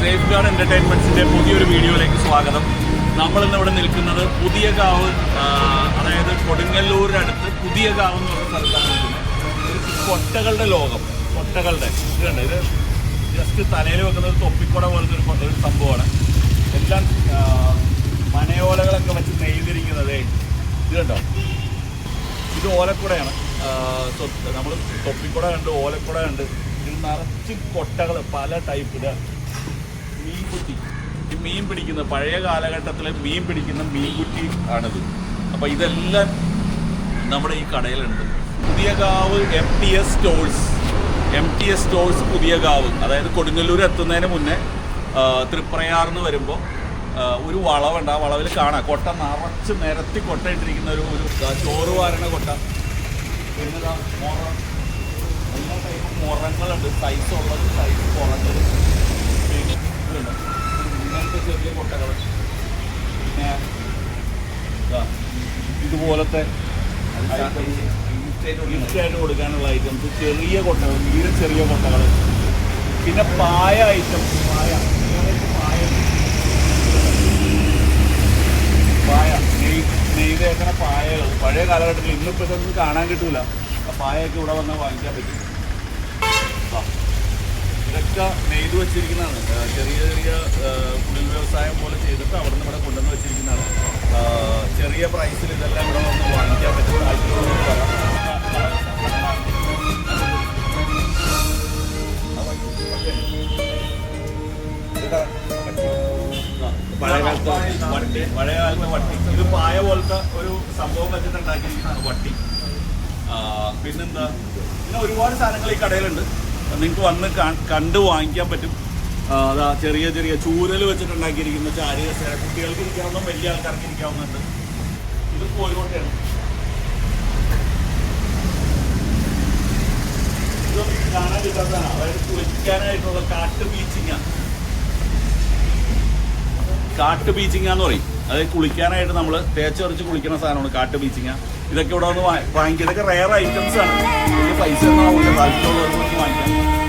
Safe guard എന്റർടൈൻമെന്റ്സിന്റെ പുതിയൊരു വീഡിയോയിലേക്ക് സ്വാഗതം. നമ്മൾ ഇന്ന് ഇവിടെ നിൽക്കുന്നത് പുതിയ കാവ് അതായത് കൊടുങ്ങല്ലൂരിനടുത്ത് പുതിയ കാവ് എന്ന് പറഞ്ഞ സ്ഥലത്താണ് നിൽക്കുന്നത്. കൊട്ടകളുടെ ലോകം. കൊട്ടകളുടെ. ഇത് ഇത് ജസ്റ്റ് തലയിൽ വെക്കുന്ന ഒരു തൊപ്പിക്കുട പോലത്തെ ഒരു ഒരു സംഭവമാണ്. എല്ലാം മനയോലകളൊക്കെ വെച്ച് നെയ്തിരിക്കുന്നത്. ഇത് ഇത് ഓലക്കുടയാണ്. നമ്മൾ തൊപ്പിക്കുട കണ്ട് ഓലക്കുട കണ്ട് ഇത് നിറച്ച് കൊട്ടകൾ പല ടൈപ്പ് മീൻകുട്ടി ഈ മീൻ പിടിക്കുന്ന പഴയ കാലഘട്ടത്തിലെ മീൻ പിടിക്കുന്ന മീൻകുട്ടി ആണിത്. അപ്പൊ ഇതെല്ലാം നമ്മുടെ ഈ കടയിലുണ്ട്. Puthiyakavu M T S stores M T S stores Puthiyakavu അതായത് കൊടുങ്ങല്ലൂർ എത്തുന്നതിന് മുന്നേ തൃപ്രയാറിന്ന് വരുമ്പോൾ ഒരു വളവുണ്ട്. ആ വളവിൽ കാണാം. കൊട്ട നിറച്ച് നിരത്തി കൊട്ട ഇട്ടിരിക്കുന്ന ഒരു ഒരു ചോറ് വാരണ കൊട്ട. പിന്നെ മുറ. എല്ലാ ടൈപ്പ് മുറങ്ങളുണ്ട്. സൈസ് ഉള്ളത് സൈസ് കുറഞ്ഞത്. ഇതുണ്ട്. ഇങ്ങനത്തെ ചെറിയ കൊട്ടകൾ പിന്നെ ദാ ഇതുപോലത്തെ കൊടുക്കാനുള്ള ഐറ്റംസ് ചെറിയ കൊട്ടകൾ തീരെ ചെറിയ കൊട്ടകൾ പിന്നെ പായ ഐറ്റം. പായ. പായ. പായ. നെയ് നെയ്തേക്കണ പായകൾ പഴയ കാലഘട്ടത്തിൽ ഇന്നിപ്പോൾ ഇതൊന്നും കാണാൻ കിട്ടൂല. ആ പായൊക്കെ ഇവിടെ വന്നാൽ വാങ്ങിക്കാൻ പറ്റും. ഇതൊക്കെ നെയ്ത് വെച്ചിരിക്കുന്നതാണ്. ചെറിയ ചെറിയ കുടിൽ വ്യവസായം പോലെ ചെയ്തിട്ട് അവിടെ നിന്ന് ഇവിടെ കൊണ്ടുവന്ന് വെച്ചിരിക്കുന്നതാണ്. ചെറിയ പ്രൈസിൽ ഇതെല്ലാം ഇവിടെ വന്ന് വാങ്ങിക്കാൻ പറ്റും താല്പര്യമുള്ളവർക്ക് വരാം. പഴയ കാലത്തെ വട്ടി പഴയ കാലത്തെ വട്ടി ഇത് പായ പോലത്തെ ഒരു സംഭവം വെച്ചിട്ട് ഉണ്ടാക്കിയിരിക്കുന്നതാണ് വട്ടി പിന്നെന്താ? പിന്നെ ഒരുപാട് സാധനങ്ങൾ ഈ കടയിലുണ്ട്. നിങ്ങൾക്ക് വന്ന് കണ്ടു വാങ്ങിക്കാൻ പറ്റും. അതാ ചെറിയ ചെറിയ ചൂരൽ വെച്ചിട്ടുണ്ടാക്കിയിരിക്കുന്ന ചാരി കസേര കുട്ടികൾക്ക് ഇരിക്കാവുന്ന വലിയ ആൾക്കാർക്ക് ഇരിക്കാവുന്നുണ്ട് ഇത് കോഴിക്കോട്ടെയാണ് ഇതൊന്നും കാണാൻ കിട്ടാത്തതാണ് അതായത് കുളിക്കാനായിട്ടുള്ള കാട്ട് ബീച്ചിങ്ങ. കാട്ട് ബീച്ചിങ്ങ എന്ന് പറയും. അതായത് കുളിക്കാനായിട്ട് നമ്മൾ തേച്ചറിച്ച് കുളിക്കുന്ന സാധനമാണ് കാട്ട് ബീച്ചിങ്ങ. ഇതൊക്കെ ഇവിടെ വന്ന് വാങ്ങിക്കുക ഇതൊക്കെ റയർ ഐറ്റംസ് ആണ്. പൈസ ഒന്നും ആവില്ല വാങ്ങിക്കാം.